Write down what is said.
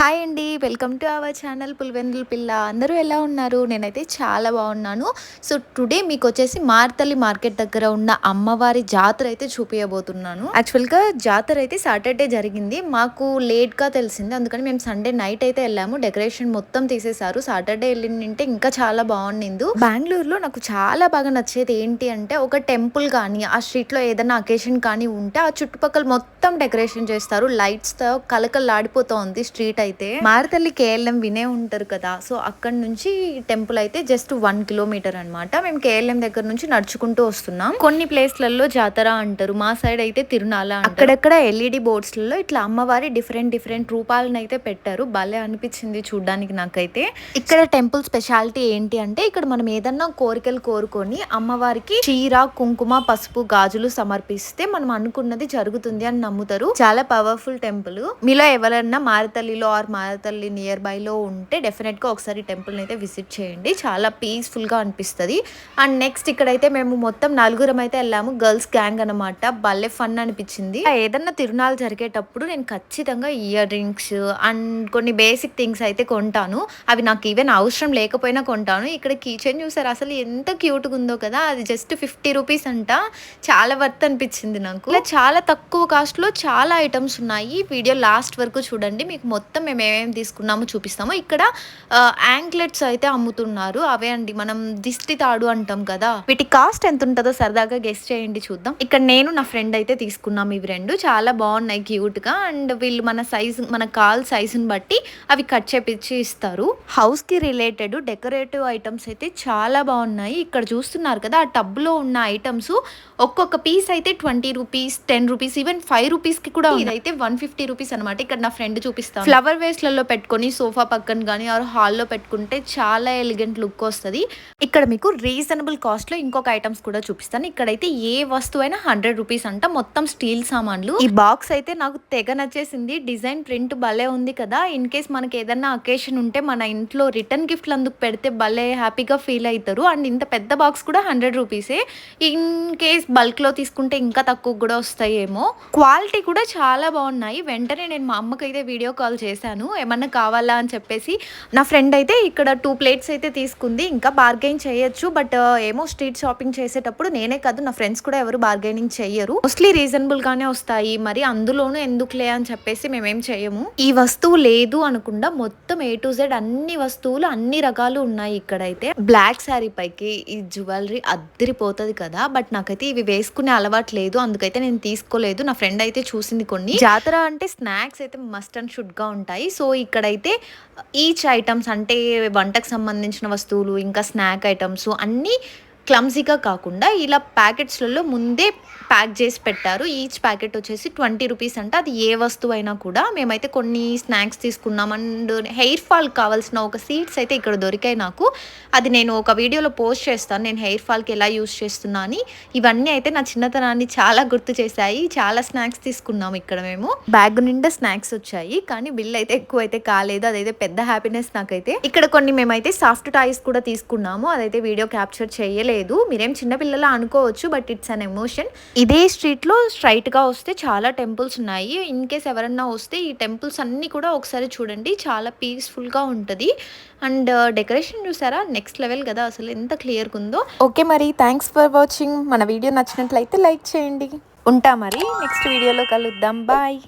Hi అండి. Welcome to our channel Pulivendula పిల్ల. అందరూ ఎలా ఉన్నారు? నేనైతే చాలా బాగున్నాను. సో టుడే మీకు వచ్చేసి మార్తల్లి మార్కెట్ దగ్గర ఉన్న అమ్మవారి జాతర అయితే చూపించబోతున్నాను యాక్చువల్గా జాతర అయితే సాటర్డే జరిగింది. మాకు లేట్గా తెలిసింది. అందుకని మేము సండే నైట్ అయితే వెళ్ళాము. డెకరేషన్ మొత్తం తీసేశారు. సాటర్డే వెళ్ళింటే ఇంకా చాలా బాగుండింది. బెంగళూరులో నాకు చాలా బాగా నచ్చేది ఏంటి అంటే ఒక టెంపుల్ కానీ ఆ స్ట్రీట్లో ఏదైనా అకేషన్ కానీ ఉంటే ఆ చుట్టుపక్కల మొత్తం డెకరేషన్ చేస్తారు. లైట్స్తో కలకల్లాడిపోతుంది స్ట్రీట్ అయితే మారతల్లి కేఎల్ఎం వినే ఉంటారు కదా సో అక్కడ నుంచి టెంపుల్ అయితే జస్ట్ వన్ కిలోమీటర్ అనమాట మేము కేఎల్ఎం దగ్గర నుంచి నడుచుకుంటూ వస్తున్నాం. కొన్ని ప్లేస్లలో జాతర అంటారు మా సైడ్ అయితే తిరునాల అక్కడెక్కడ ఎల్ఈడి బోర్డ్స్లలో ఇట్లా అమ్మవారి డిఫరెంట్ డిఫరెంట్ రూపాలను అయితే పెట్టారు. భలే అనిపించింది చూడడానికి నాకైతే. ఇక్కడ టెంపుల్ స్పెషాలిటీ ఏంటి అంటే ఇక్కడ మనం ఏదన్నా కోరికలు కోరుకొని అమ్మవారికి చీర కుంకుమ పసుపు గాజులు సమర్పిస్తే మనం అనుకున్నది జరుగుతుంది అని నమ్ముతారు. చాలా పవర్ఫుల్ టెంపుల్. మీలో ఎవరన్నా మారతల్లిలో ఆర్ మారతల్లి నియర్ బైలో ఉంటే డెఫినెట్గా ఒకసారి టెంపుల్ని అయితే విజిట్ చేయండి. చాలా పీస్ఫుల్గా అనిపిస్తుంది. అండ్ నెక్స్ట్ ఇక్కడైతే మేము మొత్తం నలుగురం అయితే వెళ్ళాము. గర్ల్స్ గ్యాంగ్ అనమాట భలే ఫన్ అనిపించింది. ఏదన్నా తిరునాలు జరిగేటప్పుడు నేను ఖచ్చితంగా ఇయర్ రింగ్స్ అండ్ కొన్ని బేసిక్ థింగ్స్ అయితే కొంటాను. అవి నాకు ఈవెన్ అవసరం లేకపోయినా కొంటాను. ఇక్కడ కిచెన్ చూసారు? అసలు ఎంత క్యూట్గా ఉందో కదా. అది జస్ట్ ఫిఫ్టీ రూపీస్ అంట. చాలా వర్త్ అనిపించింది నాకు. ఇలా చాలా తక్కువ కాస్ట్లో చాలా ఐటమ్స్ ఉన్నాయి. వీడియో లాస్ట్ వరకు చూడండి. మీకు మొత్తం మేము ఏమేమి తీసుకున్నామో చూపిస్తాము. ఇక్కడ యాంక్లెట్స్ అయితే అమ్ముతున్నారు. అవే అండి. మనం దిష్టి తాడు అంటాం కదా. వీటి కాస్ట్ ఎంత ఉంటుందో సరదాగా గెస్ట్ చేయండి చూద్దాం. ఇక్కడ నేను నా ఫ్రెండ్ అయితే తీసుకున్నాం ఇవి రెండు. చాలా బాగున్నాయి క్యూట్గా అండ్ వీళ్ళు మన సైజ్ మన కాల్ సైజుని బట్టి అవి కట్ చేపించి ఇస్తారు. హౌస్కి రిలేటెడ్ డెకరేటివ్ ఐటమ్స్ అయితే చాలా బాగున్నాయి. ఇక్కడ చూస్తున్నారు కదా ఆ టబ్లో ఉన్న ఐటమ్స్ ఒక్కొక్క పీస్ అయితే twenty rupees ten rupees even five రూపీస్కి కూడా ఇదైతే వన్ ఫిఫ్టీ రూపీస్ అనమాట ఇక్కడ నా ఫ్రెండ్ చూపిస్తాను. ఫ్లవర్ వేస్లలో పెట్టుకొని సోఫా పక్కన కానీ ఆర్ హాల్లో పెట్టుకుంటే చాలా ఎలిగెంట్ లుక్ వస్తుంది. ఇక్కడ మీకు రీజనబుల్ కాస్ట్లో ఇంకొక ఐటమ్స్ కూడా చూపిస్తాను. ఇక్కడైతే ఏ వస్తువు హండ్రెడ్ రూపీస్ అంట మొత్తం స్టీల్ సామాన్లు. ఈ బాక్స్ అయితే నాకు తెగ నచ్చేసింది. డిజైన్ ప్రింట్ భలే ఉంది కదా. ఇన్ కేస్ మనకి ఏదైనా అకేషన్ ఉంటే మన ఇంట్లో రిటర్న్ గిఫ్ట్లు అందుకు పెడితే భలే హ్యాపీగా ఫీల్ అవుతారు అండ్ ఇంత పెద్ద బాక్స్ కూడా హండ్రెడ్ రూపీసే. ఇన్ కేస్ బల్క్లో తీసుకుంటే ఇంకా తక్కువ కూడా వస్తాయేమో. క్వాలిటీ కూడా చాలా బాగున్నాయి. వెంటనే నేను మా అమ్మకి అయితే వీడియో కాల్ చేశాను. ఏమన్నా కావాలా అని చెప్పేసి నా ఫ్రెండ్ అయితే ఇక్కడ టూ ప్లేట్స్ అయితే తీసుకుంది. ఇంకా బార్గెన్ చేయొచ్చు. బట్ ఏమో స్ట్రీట్ షాపింగ్ చేసేటప్పుడు నేనే కాదు నా ఫ్రెండ్స్ కూడా ఎవరు బార్గెనింగ్ చేయరు మోస్ట్లీ రీజనబుల్గానే వస్తాయి. మరి అందులోనూ ఎందుకులే అని చెప్పేసి మేమేం చేయము ఈ వస్తువు లేదు అనకుండా మొత్తం ఏ టు జెడ్ అన్ని వస్తువులు అన్ని రకాలు ఉన్నాయి ఇక్కడైతే. బ్లాక్ శారీ పైకి ఈ జ్యువెలరీ అద్దరిపోతుంది కదా. బట్ నాకైతే ఇవి వేసుకునే అలవాటు లేదు. అందుకైతే నేను తీసుకోలేదు. నా ఫ్రెండ్ అయితే చూసింది కొన్ని. జాతర అంటే స్నాక్స్ అయితే మస్ట్ అండ్ షుడ్గా ఉంటాయి. సో ఇక్కడైతే ఈచ్ ఐటమ్స్ అంటే వంటకు సంబంధించిన వస్తువులు ఇంకా స్నాక్ ఐటమ్స్ అన్నీ క్లమ్జీగా కాకుండా ఇలా ప్యాకెట్స్లలో ముందే ప్యాక్ చేసి పెట్టారు. ఈచ్ ప్యాకెట్ వచ్చేసి ట్వంటీ రూపీస్ అంటే. అది ఏ వస్తువు అయినా కూడా మేమైతే కొన్ని స్నాక్స్ తీసుకున్నాం. అండ్ హెయిర్ ఫాల్ కావాల్సిన ఒక సీడ్స్ అయితే ఇక్కడ దొరికాయి నాకు. అది నేను ఒక వీడియోలో పోస్ట్ చేస్తాను. నేను హెయిర్ ఫాల్కి ఎలా యూస్ చేస్తున్నా అని. ఇవన్నీ అయితే నా చిన్నతనాన్ని చాలా గుర్తు చేశాయి. చాలా స్నాక్స్ తీసుకున్నాం ఇక్కడ మేము. బ్యాగ్ నిండా స్నాక్స్ వచ్చాయి. కానీ బిల్ అయితే ఎక్కువ అయితే కాలేదు. అదైతే పెద్ద హ్యాపీనెస్ నాకైతే. ఇక్కడ కొన్ని మేమైతే సాఫ్ట్ టాయ్స్ కూడా తీసుకున్నాము. అదైతే వీడియో క్యాప్చర్ చేయలేదు. లేదు. మీరేం చిన్నపిల్లల అనుకోవచ్చు బట్ ఇట్స్ అన్ ఎమోషన్. ఇదే స్ట్రీట్లో స్ట్రైట్గా వస్తే చాలా టెంపుల్స్ ఉన్నాయి. ఇన్ కేస్ ఎవరన్నా వస్తే ఈ టెంపుల్స్ అన్నీ కూడా ఒకసారి చూడండి. చాలా పీస్ఫుల్గా ఉంటుంది. అండ్ uh, డెకరేషన్ చూసారా? నెక్స్ట్ లెవెల్ కదా అసలు ఎంత క్లియర్గా ఉందో. ఓకే మరి. థ్యాంక్స్ ఫర్ వాచింగ్ మన వీడియో నచ్చినట్లయితే లైక్ చేయండి. ఉంటా మరి. నెక్స్ట్ వీడియోలో కలుద్దాం. బాయ్